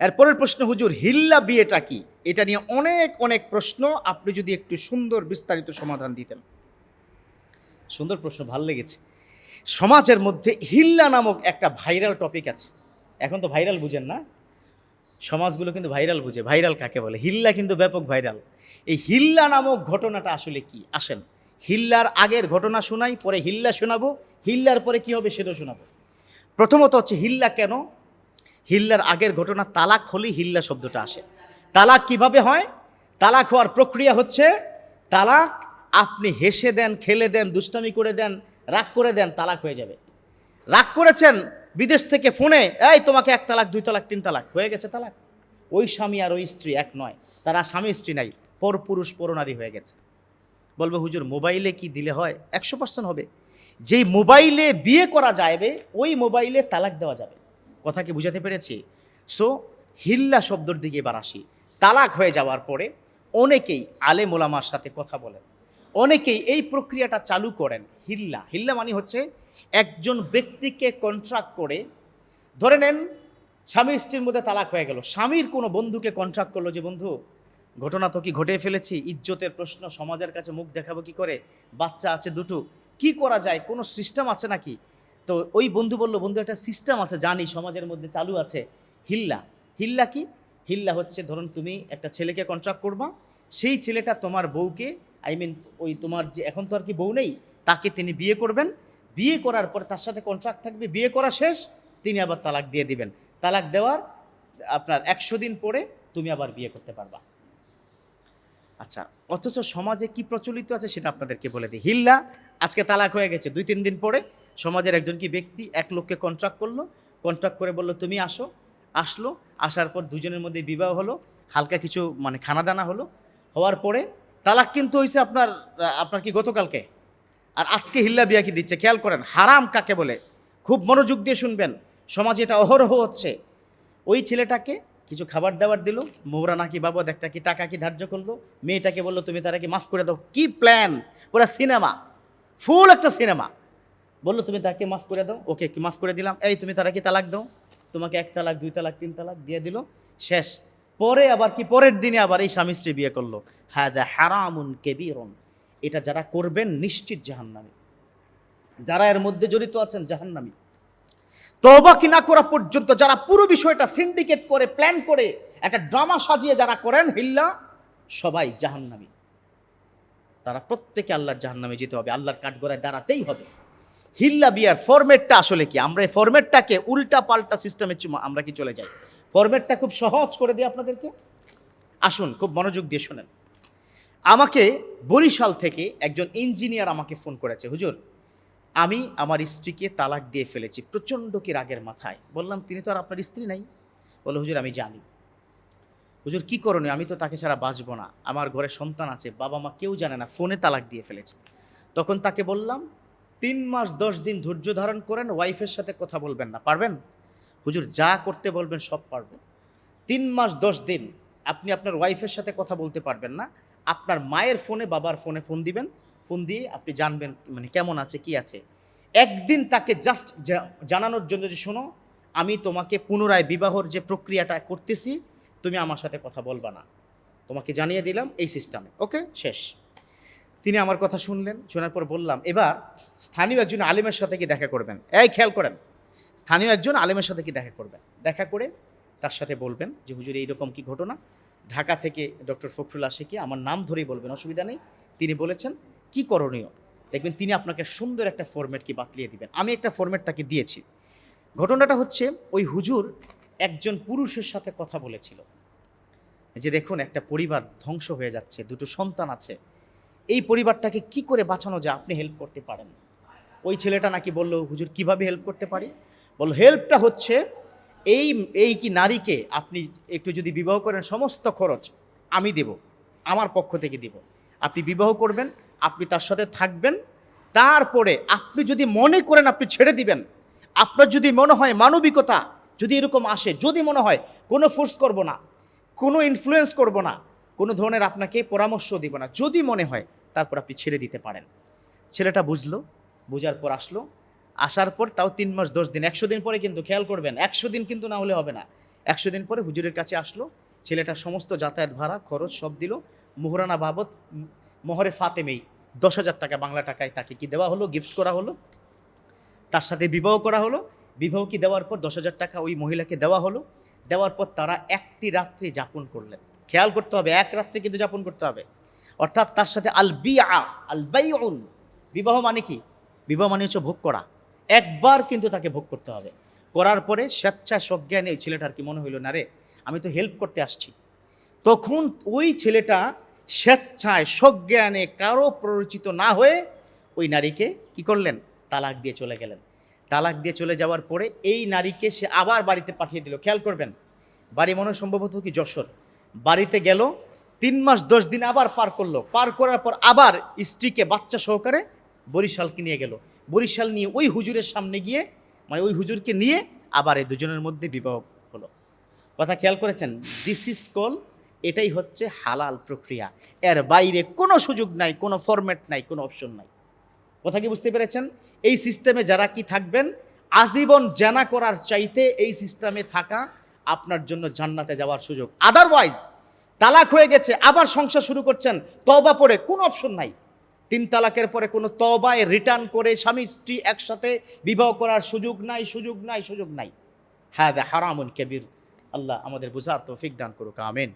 এরপরের প্রশ্ন হুজুর হিল্লা বিয়েটা কি? এটা নিয়ে অনেক অনেক প্রশ্ন। আপনি যদি একটু সুন্দর বিস্তারিত সমাধান দিতেন। সুন্দর প্রশ্ন ভালো লেগেছে। সমাজের মধ্যে হিল্লা নামক একটা ভাইরাল টপিক আছে। এখন তো ভাইরাল বুঝেন না। সমাজগুলো কিন্তু ভাইরাল বুঝে। ভাইরাল কাকে বলে? হিল্লা কিন্তু ব্যাপক ভাইরাল। এই হিল্লা নামক ঘটনাটা আসলে কি? আসেন। হিল্লার আগের ঘটনা শোনাই পরে হিল্লা শোনাবো। হিল্লার পরে কি হবে সেটাও শোনাবো। প্রথমত হচ্ছে হিল্লা কেন? হিল্লার আগের ঘটনা, তালাক হলেই হিল্লা শব্দটা আসে। তালাক কীভাবে হয়? তালাক হওয়ার প্রক্রিয়া হচ্ছে, তালাক আপনি হেসে দেন, খেলে দেন, দুষ্টামি করে দেন, রাগ করে দেন, তালাক হয়ে যাবে। রাগ করেছেন বিদেশ থেকে ফোনে, এই, তোমাকে এক তালাক, দুই তালাক, তিন তালাক, হয়ে গেছে তালাক? ওই স্বামী আর ওই স্ত্রী এক নয়, তারা স্বামী স্ত্রী নাই পর পুরুষ পরনারী হয়ে গেছে। বলবে, হুজুর, মোবাইলে কি দিলে হয়? একশো পার্সেন্ট হবে। যেই মোবাইলে বিয়ে করা যাবে, ওই মোবাইলে তালাক দেওয়া যাবে। কথা কি বুঝাতে পেরেছি? সো হিল্লা শব্দর দিকে এবার আসি। তালাক হয়ে যাওয়ার পরে অনেকেই আলে মোলামার সাথে কথা বলেন। অনেকেই এই প্রক্রিয়াটা চালু করেন, হিল্লা। হিল্লা মানে হচ্ছে একজন ব্যক্তিকে কন্ট্রাক্ট করে, ধরে নেন স্বামী স্ত্রীর মধ্যে তালাক হয়ে গেল। স্বামীর কোনো বন্ধুকে কন্ট্রাক্ট করল যে, বন্ধু, ঘটনা তো কি ঘটে ফেলেছি? ইজ্জতের প্রশ্ন, সমাজের কাছে মুখ দেখাবো কি করে? বাচ্চা আছে দুটো, কি করা যায়? কোনো সিস্টেম আছে নাকি? তো ওই বন্ধু বলল, বন্ধু, একটা সিস্টেম আছে, জানি, সমাজের মধ্যে চালু আছে। হিল্লা। হিল্লা কি? হিল্লা হচ্ছে, ধরুন তুমি একটা ছেলেকে কন্ট্রাক্ট করবা, সেই ছেলেটা তোমার বউকে আই মিন ওই তোমার যে এখন তো আর কি বউ নেই, তাকে তিনি বিয়ে করবেন। বিয়ে করার পর তার সাথে কন্ট্রাক্ট থাকবে, বিয়ে করা শেষ, তিনি আবার তালাক দিয়ে দিবেন। তালাক দেওয়ার আপনার একশো দিন পরে তুমি আবার বিয়ে করতে পারবা। আচ্ছা অথচ সমাজে কি প্রচলিত আছে সেটা আপনাদেরকে বলে দিই। হিল্লা, আজকে তালাক হয়ে গেছে, দুই তিন দিন পরে সমাজের একজন কি ব্যক্তি এক লোককে কন্ট্রাক্ট করল কন্ট্রাক্ট করে বলল, তুমি আসো। আসলো, আসার পর দুজনের মধ্যে বিবাহ হলো, হালকা কিছু মানে খানা দানা হলো। হওয়ার পরে তালাক কিন্তু হয়েছে আপনার আপনার কি গতকালকে? আর আজকে হিল্লা বিয়া কি দিচ্ছে? খেয়াল করেন, হারাম কাকে বলে? খুব মনোযোগ দিয়ে শুনবেন, সমাজে এটা অহরহ হচ্ছে। ওই ছেলেটাকে কিছু খাবার দাবার দিল মৌরা নাকি বাবদ একটা কি টাকা কি ধার্য করল, মেয়েটাকে বলল, তুমি তারা কি মাফ করে দাও। কি প্ল্যান পুরো সিনেমা, ফুল একটা সিনেমা। বলল, তুমি তাকে মাফ করে দাও। ওকে, কি মাফ করে দিলাম? এই, তুমি তারা কি তালাক দাও? তোমাকে এক তালাক, দুই তালাক, তিন তালাক দিয়ে দিল। শেষ। পরে আবার কি? পরের দিনে আবার এই স্বামী স্ত্রী বিয়ে করল। হ্যাঁ দা হারামুন কেবিরন। এটা যারা করবেন নিশ্চিত জাহান্নামী। যারা এর মধ্যে জড়িত আছেন জাহান্নামী। তবা কি না করা পর্যন্ত যারা পুরো বিষয়টা সিন্ডিকেট করে প্ল্যান করে, একটা ড্রামা সাজিয়ে যারা করেন, হিল্লা, সবাই জাহান্নামী। তারা প্রত্যেকে আল্লাহর জাহান্নামে যেতে হবে। আল্লাহর কাঠগড়ায় দাঁড়াতেই হবে। হিল্লা বিয়ার ফরম্যাটটা আসলে কি? আমরা এই ফরম্যাটটাকে উল্টা পাল্টা সিস্টেমে আমরা কি চলে যাই? ফরম্যাটটা খুব সহজ করে দিই আপনাদেরকে। আসুন, খুব মনোযোগ দিয়ে শোনেন। আমাকে বরিশাল থেকে একজন ইঞ্জিনিয়ার আমাকে ফোন করেছে, হুজুর, আমি আমার স্ত্রীকে তালাক দিয়ে ফেলেছি, প্রচণ্ড কি রাগের মাথায়? বললাম, তিনি তো আর আপনার স্ত্রী নাই? বলল, হুজুর, আমি জানি। হুজুর, কি করণীয়? আমি তো তাকে ছাড়া বাঁচবো না। আমার ঘরে সন্তান আছে বাবা মা কেউ জানে না, ফোনে তালাক দিয়ে ফেলেছে। তখন তাকে বললাম তিন মাস দশ দিন ধৈর্য ধারণ করেন ওয়াইফের সাথে কথা বলবেন না। পারবেন? হুজুর, যা করতে বলবেন সব পারব। তিন মাস দশ দিন আপনি আপনার ওয়াইফের সাথে কথা বলতে পারবেন না। আপনার মায়ের ফোনে, বাবার ফোনে ফোন দিবেন। ফোন দিয়ে আপনি জানবেন মানে কেমন আছে, কি আছে। একদিন তাকে জাস্ট জানানোর জন্য যে, শোনো, আমি তোমাকে পুনরায় বিবাহর যে প্রক্রিয়াটা করতেছি, তুমি আমার সাথে কথা বলবা না। তোমাকে জানিয়ে দিলাম এই সিস্টেমে ওকে শেষ। তিনি আমার কথা শুনলেন, শোনার পর বললাম, এবার স্থানীয় একজন আলেমের সাথে কি দেখা করবেন। এই খেয়াল করেন, স্থানীয় একজন আলেমের সাথে কি দেখা করবেন। দেখা করে তার সাথে বলবেন যে, হুজুর, এইরকম কি ঘটনা? ঢাকা থেকে ডক্টর ফখরুল আশিকি আমার নাম ধরেই বলবেন, অসুবিধা নেই। তিনি বলেছেন, কি করণীয়? দেখবেন তিনি আপনাকে সুন্দর একটা ফরম্যাট কি বাতলিয়ে দিবেন। আমি একটা ফরম্যাট তাকে দিয়েছি। ঘটনাটা হচ্ছে, ওই হুজুর একজন পুরুষের সাথে কথা বলেছিল। যে দেখুন, একটা পরিবার ধ্বংস হয়ে যাচ্ছে, দুটো সন্তান আছে। এই পরিবারটাকে কি করে বাঁচানো যায়? আপনি হেল্প করতে পারেন। ওই ছেলেটা নাকি বলল, হুজুর, কীভাবে হেল্প করতে পারি? বলল হেল্পটা হচ্ছে এই এই কি নারীকে আপনি একটু যদি বিবাহ করেন, সমস্ত খরচ আমি দেব, আমার পক্ষ থেকে দিব। আপনি বিবাহ করবেন, আপনি তার সাথে থাকবেন, তারপরে আপনি যদি মনে করেন আপনি ছেড়ে দিবেন, আপনার যদি মনে হয় মানবিকতা যদি এরকম আসে, যদি মনে হয় কোনো ফোর্স করব না, কোনো ইনফ্লুয়েন্স করব না, কোনো ধরনের আপনাকে পরামর্শ দিব না, যদি মনে হয় তারপর আপনি ছেড়ে দিতে পারেন। ছেলেটা বুঝলো, বোঝার পর আসলো। আসার পর তাও তিন মাস, দশ দিন, একশো দিন পরে কিন্তু খেয়াল করবেন, একশো দিন কিন্তু না হলে হবে না। একশো দিন পরে হুজুরের কাছে আসলো, ছেলেটা সমস্ত যাতায়াত ভাড়া, খরচ সব দিল। মোহরানা বাবদ, মোহরে ফাতেমেই, দশ হাজার টাকা বাংলা টাকায় তাকে কি দেওয়া হলো গিফট করা হলো। তার সাথে বিবাহ করা হলো। বিবাহ কি দেওয়ার পর দশ হাজার টাকা ওই মহিলাকে দেওয়া হলো। দেওয়ার পর তারা একটি রাত্রি যাপন করলেন। খেয়াল করতে হবে, এক রাত্রে কিন্তু যাপন করতে হবে। অর্থাৎ তার সাথে আল বিয়া আল বাইউন বিবাহ মানে কি? বিবাহ মানে হচ্ছে ভোগ করা। একবার কিন্তু তাকে ভোগ করতে হবে। করার পরে স্বেচ্ছায় সজ্ঞানে ওই ছেলেটার কি মনে হইল, না রে, আমি তো হেল্প করতে আসছি। তখন ওই ছেলেটা স্বেচ্ছায় সজ্ঞানে কারও প্ররোচিত না হয়ে ওই নারীকে কি করলেন? তালাক দিয়ে চলে গেলেন। তালাক দিয়ে চলে যাওয়ার পরে এই নারীকে সে আবার বাড়িতে পাঠিয়ে দিল। খেয়াল করবেন, বাড়ি মনে সম্ভবত কি যশোর। বাড়িতে গেল তিন মাস, দশ দিন আবার পার করল। পার করার পর আবার স্ত্রীকে বাচ্চা সহকারে বরিশালকে নিয়ে গেল। বরিশাল নিয়ে ওই হুজুরের সামনে গিয়ে মানে ওই হুজুরকে নিয়ে আবার এই দুজনের মধ্যে বিবাহ হলো। কথা খেয়াল করেছেন? দিস ইজ কল এটাই হচ্ছে হালাল প্রক্রিয়া। এর বাইরে কোনো সুযোগ নাই, কোনো ফরম্যাট নাই, কোনো অপশন নাই। কথা কি বুঝতে পেরেছেন? এই সিস্টেমে যারা কি থাকবেন, আজীবন জানা করার চাইতে এই সিস্টেমে থাকা আপনার জন্য জান্নাতে যাওয়ার সুযোগ। আদারওয়াইজ তালাক হয়ে গেছে, আবার সংসার শুরু করছেন তবা পরে কোনো অপশন নাই। তিন তালাকের পরে কোনো তবায় রিটার্ন করে স্বামী স্ত্রী একসাথে বিবাহ করার সুযোগ নাই সুযোগ নাই সুযোগ নাই। হ্যাঁ হারামুন কেবির। আল্লাহ আমাদের বুঝার তৌফিক দান করুক, আমেন।